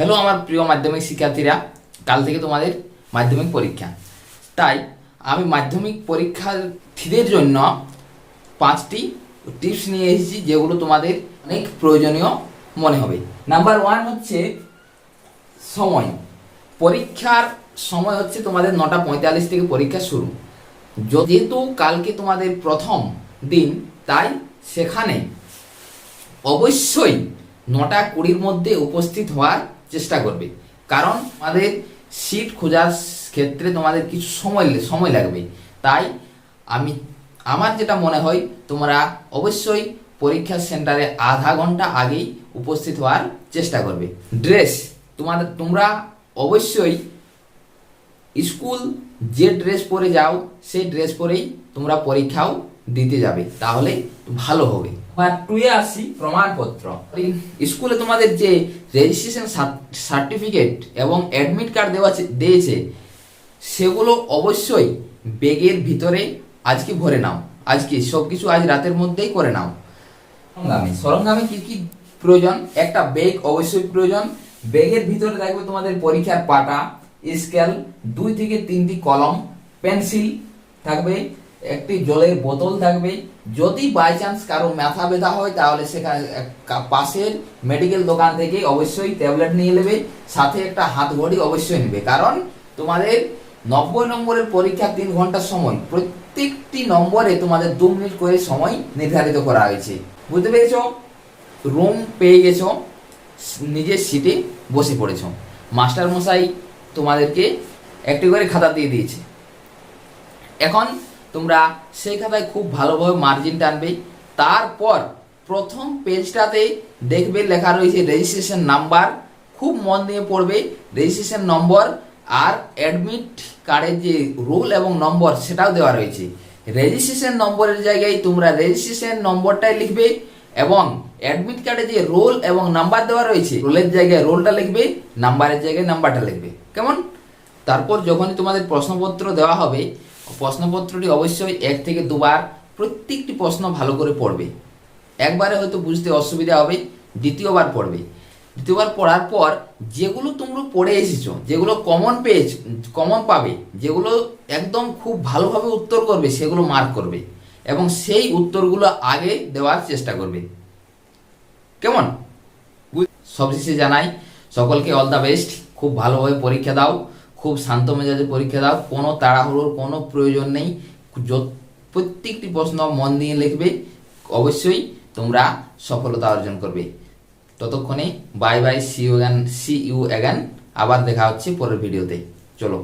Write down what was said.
Hello, আমার প্রিয় মাধ্যমিক শিক্ষার্থীরা, কাল থেকে তোমাদের মাধ্যমিক পরীক্ষা। তাই আমি মাধ্যমিক পরীক্ষার্থীদের জন্য পাঁচটি টিপস নিয়ে এসেছি, যেগুলো তোমাদের অনেক প্রয়োজনীয় মনে হবে। নাম্বার ওয়ান হচ্ছে সময়। পরীক্ষার সময় হচ্ছে তোমাদের নটা পঁয়তাল্লিশ থেকে পরীক্ষা শুরু। যেহেতু কালকে তোমাদের প্রথম দিন, তাই সেখানে অবশ্যই নটা কুড়ির মধ্যে উপস্থিত হওয়ার চেষ্টা করবে। কারণ আমাদের সিট খোঁজার ক্ষেত্রে তোমাদের কিছু সময় সময় লাগবে। তাই আমি, আমার যেটা মনে হয়, তোমরা অবশ্যই পরীক্ষা সেন্টারে আধা ঘণ্টা আগেই উপস্থিত হওয়ার চেষ্টা করবে। ড্রেস, তোমাদের, তোমরা অবশ্যই স্কুল যে ড্রেস পরে যাও সেই ড্রেস পরেই তোমরা পরীক্ষাও দিতে যাবে। তাহলে ভালো হবে। আর টুয়ে আসি প্রমাণপত্র। স্কুলে তোমাদের যে রেজিস্ট্রেশন সার্টিফিকেট এবং অ্যাডমিট কার্ড দেওয়া দিয়েছে সেগুলো অবশ্যই ব্যাগের ভিতরে আজকে ভরে নাও। আজকে সব কিছু আজ রাতের মধ্যেই করে নাও। সরঞ্জামে সরঞ্জামে কি কি প্রয়োজন? একটা ব্যাগ অবশ্যই প্রয়োজন। ব্যাগের ভিতরে থাকবে তোমাদের পরীক্ষার পাটা স্কেল, দুই থেকে তিনটি কলম, পেন্সিল থাকবে, একটি জলের বোতল থাকবে। যদি বাই চান্স কারও মাথা ব্যথা হয়, তাহলে সেখানে পাশের মেডিকেল দোকান থেকে অবশ্যই ট্যাবলেট নিয়ে নেবে, সাথে একটা হাত ঘড়ি অবশ্যই নেবে। কারণ তোমাদের নব্বই নম্বরের পরীক্ষা তিন ঘণ্টার সময়, প্রত্যেকটি নম্বরে তোমাদের দু মিনিট করে সময় নির্ধারিত করা হয়েছে। বুঝতে পেরেছ? রুম পেয়ে গেছো নিজের সিটে বসে পড়েছো। মাস্টার মশাই তোমাদেরকে একটি করে খাতা দিয়ে দিয়েছে। এখন তোমরা সেই খাতায় খুব ভালোভাবে মার্জিন টানবে। তারপর প্রথম পেজটাতে দেখবে লেখা রয়েছে রেজিস্ট্রেশন নাম্বার খুব মন দিয়ে পড়বে রেজিস্ট্রেশন নম্বর আর অ্যাডমিট কার্ডের যে রোল এবং নম্বর সেটাও দেওয়া রয়েছে। রেজিস্ট্রেশন নম্বরের জায়গায় তোমরা রেজিস্ট্রেশন নম্বরটাই লিখবে। এবং অ্যাডমিট কার্ডে যে রোল এবং নাম্বার দেওয়া রয়েছে রোলের জায়গায় রোলটা লিখবে নাম্বারের জায়গায় নাম্বারটা লিখবে। কেমন? তারপর যখনই তোমাদের প্রশ্নপত্র দেওয়া হবে, প্রশ্নপত্রটি অবশ্যই এক থেকে দুবার প্রত্যেকটি প্রশ্ন ভালো করে পড়বে। একবারে হয়তো বুঝতে অসুবিধা হবে, দ্বিতীয়বার পড়বে। দ্বিতীয়বার পড়ার পর যেগুলো তোমরা পড়ে এসেছ, যেগুলো কমন পেয়েছ কমন পাবে, যেগুলো একদম খুব ভালোভাবে উত্তর করবে, সেগুলো মার্ক করবে। এবং সেই উত্তরগুলো আগে দেওয়ার চেষ্টা করবে। কেমন? সবশেষে জানাই, সকলকে অল দ্য বেস্ট খুব ভালোভাবে পরীক্ষা দাও, খুব শান্ত মেজাজে পরীক্ষা দাও। কোনো তাড়াহুড়োর কোনো প্রয়োজন নেই। প্রত্যেকটি প্রশ্ন মন দিয়ে লিখবে, অবশ্যই তোমরা সফলতা অর্জন করবে। ততক্ষণে bye bye see you again see you again আবার দেখা হচ্ছে পরের ভিডিওতে চলো।